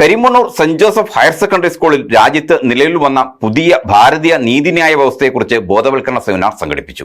Karimannoor Saint Joseph higher secondary സ്കൂളിൽ രാജ്യത്ത് നിലവിൽ വന്ന പുതിയ ഭാരതീയ നീതിന്യായ വ്യവസ്ഥയെക്കുറിച്ച് ബോധവൽക്കരണ സെമിനാർ സംഘടിപ്പിച്ചു.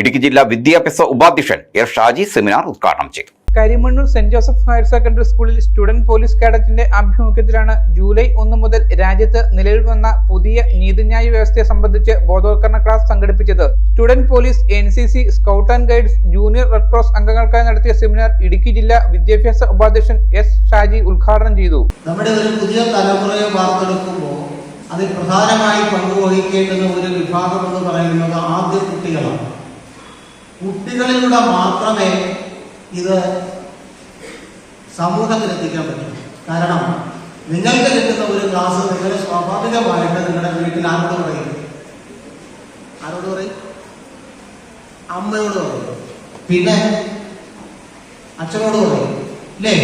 ഇടുക്കി ജില്ലാ വിദ്യാഭ്യാസ ഉപാധ്യക്ഷൻ എ ഷാജി സെമിനാർ ഉദ്ഘാടനം ചെയ്തു. Karimannoor Saint Joseph higher secondary സ്കൂളിൽ സ്റ്റുഡന്റ് പോലീസ് കേഡറ്റിന്റെ ആഭിമുഖ്യത്തിലാണ് ജൂലൈ ഒന്ന് മുതൽ രാജ്യത്ത് നിലവിൽ വന്ന പുതിയ നീതിന്യായ വ്യവസ്ഥയെ സംബന്ധിച്ച് ബോധവൽക്കരണ ക്ലാസ് സംഘടിപ്പിച്ചത്. Student police N C C scout and guides junior red cross അംഗങ്ങൾക്കായി നടത്തിയ സെമിനാർ ഇടുക്കി ജില്ലാ വിദ്യാഭ്യാസ ഉപാധ്യക്ഷൻ എസ് ഷാജി ഉദ്ഘാടനം ചെയ്തു. നമ്മുടെ ഒരു പുതിയ തലമുറയെ വാർത്തെടുക്കുമ്പോൾ അതിൽ പ്രധാനമായി പങ്കുവഹിക്കേണ്ടുന്ന ഒരു വിഭാഗം എന്ന് പറയുന്നത് ആദ്യ കുട്ടികളാണ്. കുട്ടികളിലൂടെ മാത്രമേ ഇത് സമൂഹത്തിൽ എത്തിക്കാൻ പറ്റൂ. കാരണം നിങ്ങൾക്ക് കിട്ടുന്ന ഒരു ക്ലാസ് നിങ്ങൾ സ്വാഭാവികമായിട്ട് നിങ്ങളുടെ വീട്ടിൽ ആരോട് പറയും? ആരോട് പറയും? അമ്മയോട് പറയും പിന്നെ അച്ഛനോട് പറയും അല്ലേ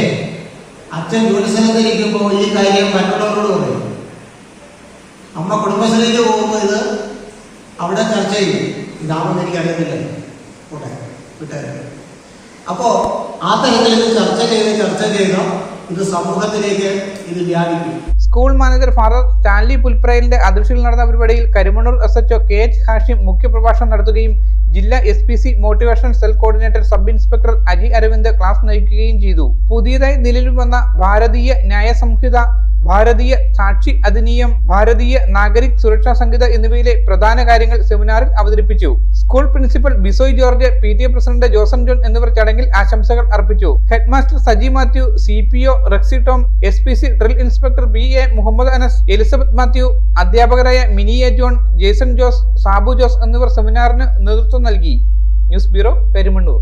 അച്ഛൻ ജോലി സ്ഥലത്തിരിക്കുമ്പോൾ ഈ കാര്യം മറ്റുള്ളവരോട് പറയും. അമ്മ കുടുംബശ്രീക്ക് പോകുമ്പോൾ ഇത് അവിടെ ചർച്ച ചെയ്യും. ഇതാണെന്ന് എനിക്കറിയത്തില്ല. പോട്ടെ വിട്ടേരെ അപ്പോ ആ തരത്തിൽ ഇത് ചർച്ച ചെയ്ത് ചർച്ച ചെയ്ത ഇത് സമൂഹത്തിലേക്ക് ഇത് വ്യാപിക്കും സ്കൂൾ മാനേജർ ഫാദർ സ്റ്റാൻലി പുൽപ്രയലിന്റെ അധ്യക്ഷതയിൽ നടന്ന പരിപാടിയിൽ Karimannoor S H O K H Hashim മുഖ്യപ്രഭാഷണം നടത്തുകയും ജില്ലാ S P C motivation cell coordinator sub inspector Aji Aravind class നയിക്കുകയും ചെയ്തു. പുതിയതായി നിലവിൽ വന്ന ഭാരതീയ ന്യായ സംഹിത ഭാരതീയ സാക്ഷി അധിനിയം ഭാരതീയ നാഗരിക് സുരക്ഷാ സംഹിത എന്നിവയിലെ പ്രധാന കാര്യങ്ങൾ സെമിനാറിൽ അവതരിപ്പിച്ചു. School principal Bisoy George P T A president Joson John എന്നിവർ ചടങ്ങിൽ ആശംസകൾ അർപ്പിച്ചു. Headmaster Saji Mathew C P O Rexy Tom S P C drill inspector B A Muhammad Anas Elizabeth Mathew അധ്യാപകരായ Mini A John Jason Jose Sabu Jose എന്നിവർ സെമിനാറിന് നേതൃത്വം നൽകി. News bureau Karimannoor